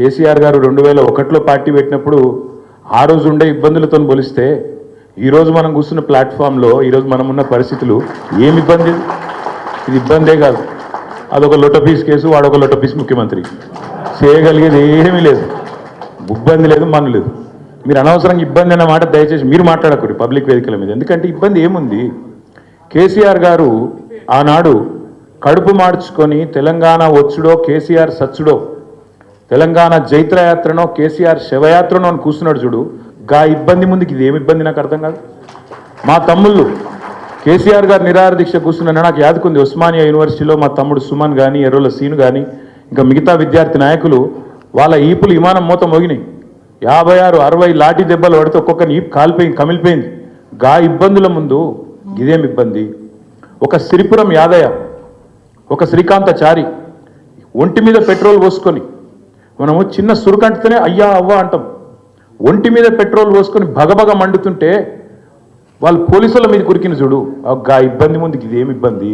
కేసీఆర్ గారు రెండు వేల ఒకటిలో పార్టీ పెట్టినప్పుడు ఆ రోజు ఉండే ఇబ్బందులతో పోలిస్తే ఈరోజు మనం కూర్చున్న ప్లాట్ఫామ్లో ఈరోజు మనం ఉన్న పరిస్థితులు ఏమి ఇబ్బంది? ఇది ఇబ్బందే కాదు. అదొక లొటపీస్ కేసు వాడొక లొటపీస్ ముఖ్యమంత్రి. చేయగలిగేది ఏమీ లేదు. ఇబ్బంది లేదు మన లేదు. మీరు అనవసరంగా ఇబ్బంది అన్న మాట దయచేసి మీరు మాట్లాడకూడదు పబ్లిక్ వేదికల మీద. ఎందుకంటే ఇబ్బంది ఏముంది? కేసీఆర్ గారు ఆనాడు కడుపు మార్చుకొని తెలంగాణ వచ్చుడో కేసీఆర్ సచ్చుడో తెలంగాణ జైత్రయాత్రనో కేసీఆర్ శవయాత్రనో అని కూర్చున్నాడు చూడు. గా ఇబ్బంది ముందుకి ఇది ఏమి ఇబ్బంది నాకు అర్థం కాదు. మా తమ్ముళ్ళు కేసీఆర్ గారు నిరాహార దీక్ష కూర్చున్నాను నాకు యాదుకుంది ఉస్మానియా యూనివర్సిటీలో మా తమ్ముడు సుమన్ కానీ ఎర్రోల సీను కానీ ఇంకా మిగతా విద్యార్థి నాయకులు వాళ్ళ ఈపులు విమానం మూత మోగినాయి. యాభై ఆరు అరవై లాఠీ దెబ్బలు పడితే ఒక్కొక్కరిని ఈపు కాలిపోయింది కమిలిపోయింది. గా ఇబ్బందుల ముందు ఇదేం ఇబ్బంది? ఒక సిరిపురం యాదయ్య ఒక శ్రీకాంతచారి ఒంటి మీద పెట్రోల్ పోసుకొని మనము చిన్న సురుకంటితోనే అయ్యా అవ్వ అంటాం. ఒంటి మీద పెట్రోల్ పోసుకొని భగభగ మండుతుంటే వాళ్ళు పోలీసుల మీద కురికిన చూడు. ఆ గా ఇబ్బంది ముందుకు ఇదేం ఇబ్బంది?